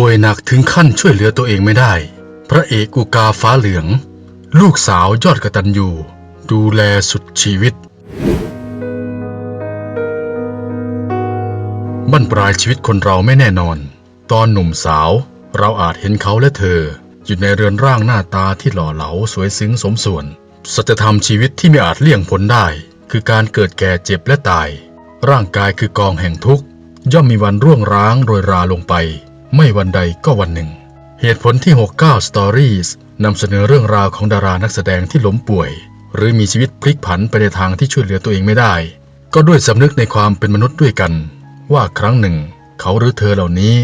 ป่วยหนักถึงขั้นช่วยเหลือตัวเองไม่ได้ พระเอกอุกาฟ้าเหลือง ลูกสาวยอดกระตัญญูดูแลสุดชีวิตบั้นปลายชีวิตคนเราไม่แน่นอน ตอนหนุ่มสาว เราอาจเห็นเขาและเธอ อยู่ในเรือนร่างหน้าตาที่หล่อเหลาสวยซึ้งสมส่วน สัจธรรมชีวิตที่ไม่อาจเลี่ยงพ้นได้ คือการเกิดแก่เจ็บและตาย ร่างกายคือกองแห่งทุกข์ ย่อมมีวันร่วงร้างโรยราลงไป ไม่วันใดก็วันหนึ่ง เหตุผลที่ 69 Stories นำเสนอเรื่องราวของดารานักแสดงที่ล้มป่วย หรือมีชีวิตพลิกผันไปในทางที่ช่วยเหลือตัวเองไม่ได้ ก็ด้วยสำนึกในความเป็นมนุษย์ด้วยกัน ว่าครั้งหนึ่ง เขาหรือเธอเหล่านี้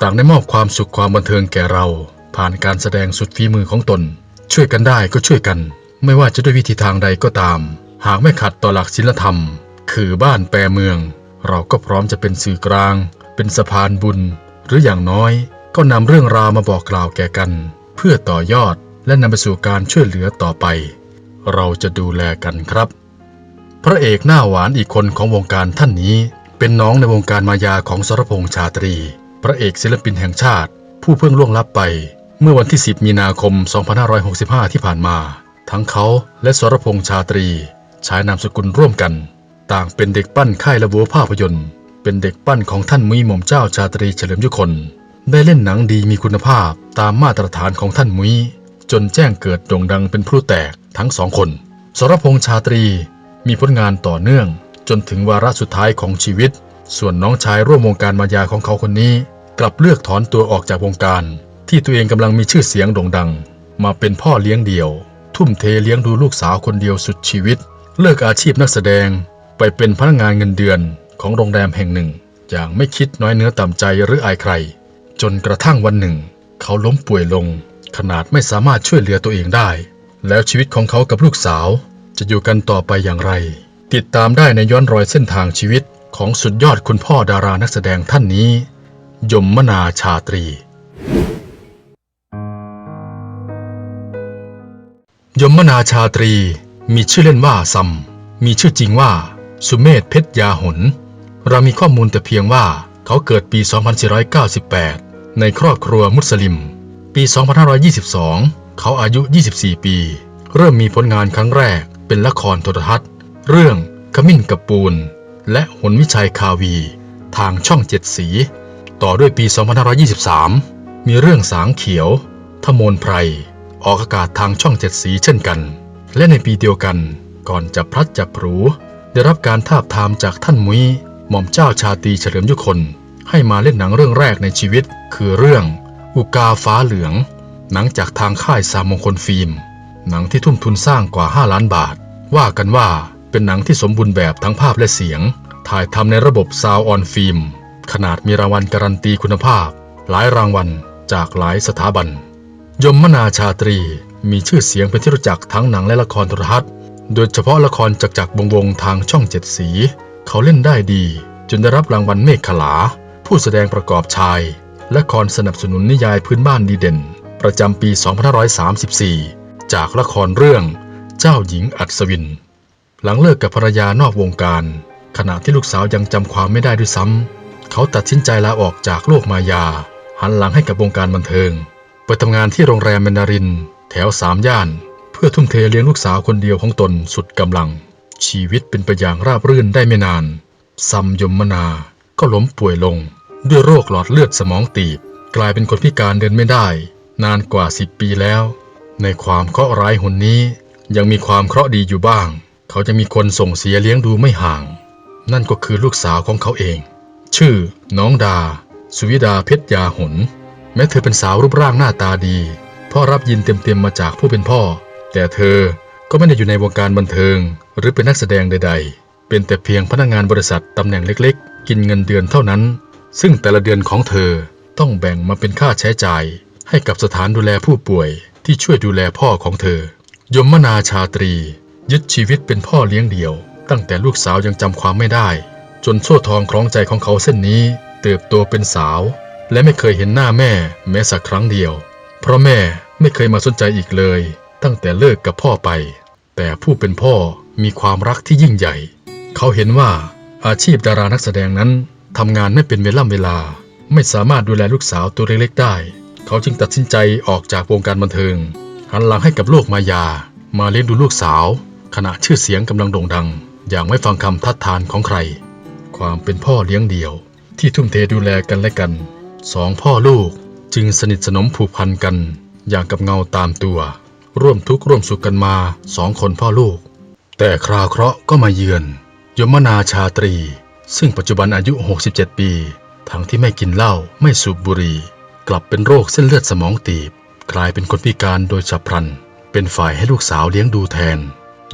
ต่างได้มอบความสุขความบันเทิงแก่เรา ผ่านการแสดงสุดฝีมือของตน ช่วยกันได้ก็ช่วยกัน ไม่ว่าจะด้วยวิธีทางใดก็ตาม หากไม่ขัดต่อหลักศีลธรรม คือบ้านแปรเมือง เราก็พร้อมจะเป็นสื่อกลาง เป็นสะพานบุญ หรืออย่างน้อยก็นำเรื่องราวมาบอกกล่าวแก่กัน เพื่อต่อยอดและนำไปสู่การช่วยเหลือต่อไป เราจะดูแลกันครับ พระเอกหน้าหวานอีกคนของวงการท่านนี้ เป็นน้องในวงการมายาของสรพงษ์ชาตรี พระเอกศิลปินแห่งชาติ ผู้เพิ่งล่วงลับไป เมื่อวันที่ 10 มีนาคม 2565 ที่ผ่านมา ทั้งเขาและสรพงษ์ชาตรีใช้นามสกุลร่วมกัน ต่างเป็นเด็กปั้นค่ายละบัวภาพยนตร์ เป็นเด็กปั้นของท่านมุยหม่อมเจ้าชาตรีเฉลิมยุคน ได้เล่นหนังดีมีคุณภาพตามมาตรฐานของท่านมุยจนแจ้งเกิดโด่งดังเป็นพลุแตกทั้งสองคน สรพงษ์ชาตรีมีผลงานต่อเนื่อง จนถึงวาระสุดท้ายของชีวิต ส่วนน้องชายร่วมวงการมายาของเขาคนนี้ กลับเลือกถอนตัวออกจากวงการ ที่ตัวเองกำลังมีชื่อเสียงโด่งดัง มาเป็นพ่อเลี้ยงเดี่ยว ทุ่มเทเลี้ยงดูลูกสาวคนเดียวสุดชีวิต เลิกอาชีพนักแสดงไปเป็นพนักงานเงินเดือน ของโรงแรมแห่งหนึ่ง อย่างไม่คิดน้อยเนื้อต่ำใจหรืออายใคร จนกระทั่งวันหนึ่ง เขาล้มป่วยลง ขนาดไม่สามารถช่วยเหลือตัวเองได้ แล้วชีวิตของเขากับลูกสาว จะอยู่กันต่อไปอย่างไร ติดตามได้ในย้อนรอยเส้นทางชีวิตของสุดยอดคุณพ่อดารานักแสดงท่านนี้ ยมมนาชาตรี ยมมนาชาตรีมีชื่อเล่นว่าซัม มีชื่อจริงว่า สุเมธเพชรยาหน เรามีข้อมูลแต่เพียงว่าเขาเกิดปี 2498 ในครอบครัวมุสลิม ปี 2522 เขาอายุ 24 ปี เริ่มมีผลงานครั้งแรกเป็นละครโทรทัศน์ เรื่องขมิ้นกับปูน และหนวิชัยคาวี ทางช่องเจ็ดสี ต่อด้วยปี 2523 มีเรื่องสางเขียวทมนไพร ออกอากาศทางช่องเจ็ดสีเช่นกัน และในปีเดียวกัน ก่อนจะพลัดจับพลูได้รับการทาบทามจากท่านมุ้ย หม่อมเจ้าชาตรีเฉลิมยุคนให้มาเล่นหนังเรื่องแรกในชีวิต คือเรื่อง อุกาฟ้าเหลือง หนังจากทางค่ายสามมงคลฟิล์ม หนังที่ทุ่มทุนสร้างกว่า 5 ล้านบาท ว่ากันว่าเป็นหนังที่สมบูรณ์แบบทั้งภาพและเสียง ถ่ายทำในระบบซาวออนฟิล์ม ขนาดมีรางวัลการันตีคุณภาพ หลายรางวัลจากหลายสถาบัน ยมมนาชาตรีมีชื่อเสียงเป็นที่รู้จักทั้งหนังและละครโทรทัศน์ โดยเฉพาะละครจักจักรวงวงทางช่องเจ็ดสี เขาเล่นได้ดีจนได้รับรางวัลเมฆขลา ผู้แสดงประกอบชาย และครสนับสนุนนิยายพื้นบ้านดีเด่น ประจำปี 2534 จากละครเรื่อง เจ้าหญิงอัศวิน หลังเลิกกับภรรยานอกวงการ ขณะที่ลูกสาวยังจำความไม่ได้ด้วยซ้ำเขาตัดสินใจลาออกจากโลกมายา หันหลังให้กับวงการบันเทิง ไปทำงานที่โรงแรมแมนดาริน แถวสามย่าน เพื่อทุ่มเทเลี้ยงลูกสาวคนเดียวของตนสุดกำลัง ชีวิตเป็นไปอย่างราบรื่นได้ไม่นาน ซัมยมมนา ก็ล้มป่วยลง ด้วยโรคหลอดเลือดสมองตีบ กลายเป็นคนพิการเดินไม่ได้ นานกว่าสิบปีแล้ว ในความเคราะห์ร้ายหนนี้ ยังมีความเคราะห์ดีอยู่บ้าง เขาจะมีคนส่งเสียเลี้ยงดูไม่ห่าง นั่นก็คือลูกสาวของเขาเอง ชื่อ น้องดา สุวิดาเพชรยาหน แม้เธอเป็นสาวรูปร่างหน้าตาดี พ่อรับยินเต็มๆมาจากผู้เป็นพ่อ แต่เธอ ก็ไม่ได้อยู่ในวงการบันเทิง หรือเป็นนักแสดงใด ๆ เป็นแต่เพียงพนักงานบริษัทตำแหน่งเล็กๆ กินเงินเดือนเท่านั้น ซึ่งแต่ละเดือนของเธอต้องแบ่งมาเป็นค่าใช้จ่าย ให้กับสถานดูแลผู้ป่วยที่ช่วยดูแลพ่อของเธอ ยมมนาชาตรี ยึดชีวิตเป็นพ่อเลี้ยงเดี่ยว ตั้งแต่ลูกสาวยังจำความไม่ได้ จนโซ่ทองคล้องใจของเขาเส้นนี้ เติบโตเป็นสาว และไม่เคยเห็นหน้าแม่แม้สักครั้งเดียว เพราะแม่ไม่เคยมาสนใจอีกเลย ตั้งแต่เลิกกับพ่อไป แต่ผู้เป็นพ่อมีความรักที่ยิ่งใหญ่ เขาเห็นว่าอาชีพดารานักแสดงนั้นทำงานไม่เป็นเวล่ำเวลา ไม่สามารถดูแลลูกสาวตัวเล็กๆได้ เขาจึงตัดสินใจออกจากวงการบันเทิง หันหลังให้กับโลกมายา มาเลี้ยงดูลูกสาว ขณะชื่อเสียงกำลังโด่งดัง อย่างไม่ฟังคำทัดทานของใคร ความเป็นพ่อเลี้ยงเดี่ยว ที่ทุ่มเทดูแลกันและกันสองพ่อลูกจึงสนิทสนมผูกพันกัน อย่างกับเงาตามตัว ร่วมทุกข์ร่วมสุขกันมาสองคนพ่อลูก แต่คราวเคราะห์ก็มาเยือน ยมนาชาตรี ซึ่งปัจจุบันอายุ 67 ปี ทั้งที่ไม่กินเหล้าไม่สูบบุหรี่กลับเป็นโรคเส้นเลือดสมองตีบ กลายเป็นคนพิการโดยฉับพลัน เป็นฝ่ายให้ลูกสาวเลี้ยงดูแทน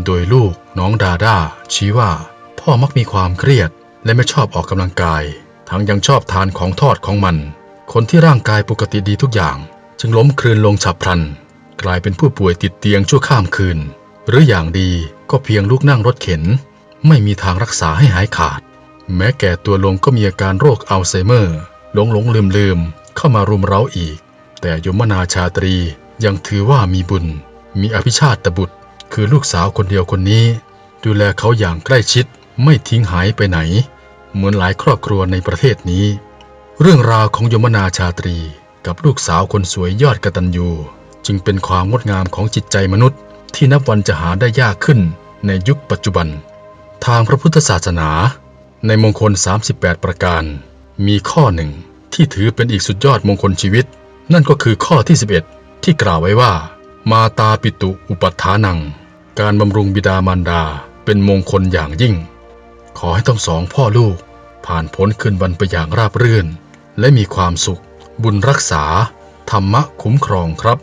โดยลูกน้องดาด้าชี้ว่า พ่อมักมีความเครียดและไม่ชอบออกกำลังกาย ทั้งยังชอบทานของทอดของมัน คนที่ร่างกายปกติดีทุกอย่าง จึงล้มคลืนลงฉับพลัน กลายเป็นผู้ป่วยติดเตียงชั่วข้ามคืน หรืออย่างดีก็เพียงลุกนั่งรถเข็น ไม่มีทางรักษาให้หายขาด แม้แก่ตัวลงก็มีอาการโรคอัลไซเมอร์ หลงหลงลืมลืมเข้ามารุมเร้าอีก แต่ยมนาชาตรียังถือว่ามีบุญ มีอภิชาติบุตร คือลูกสาวคนเดียวคนนี้ ดูแลเขาอย่างใกล้ชิดไม่ทิ้งหายไปไหน เหมือนหลายครอบครัวในประเทศนี้ เรื่องราวของยมนาชาตรีกับลูกสาวคนสวยยอดกระตัญญู จึงเป็นความงดงามของจิตใจมนุษย์ ที่นับวันจะหาได้ยากขึ้นในยุคปัจจุบัน ทางพระพุทธศาสนา ในมงคล 38 ประการ มีข้อหนึ่งที่ถือเป็นอีกสุดยอดมงคลชีวิต นั่นก็คือข้อที่ 11 ที่กล่าวไว้ว่า มาตาปิตุอุปัฏฐานัง การบำรุงบิดามารดาเป็นมงคลอย่างยิ่ง ขอให้ทั้งสองพ่อลูก ผ่านพ้นคืนวันไปอย่างราบรื่น และมีความสุข บุญรักษา ธรรมะคุ้มครองครับ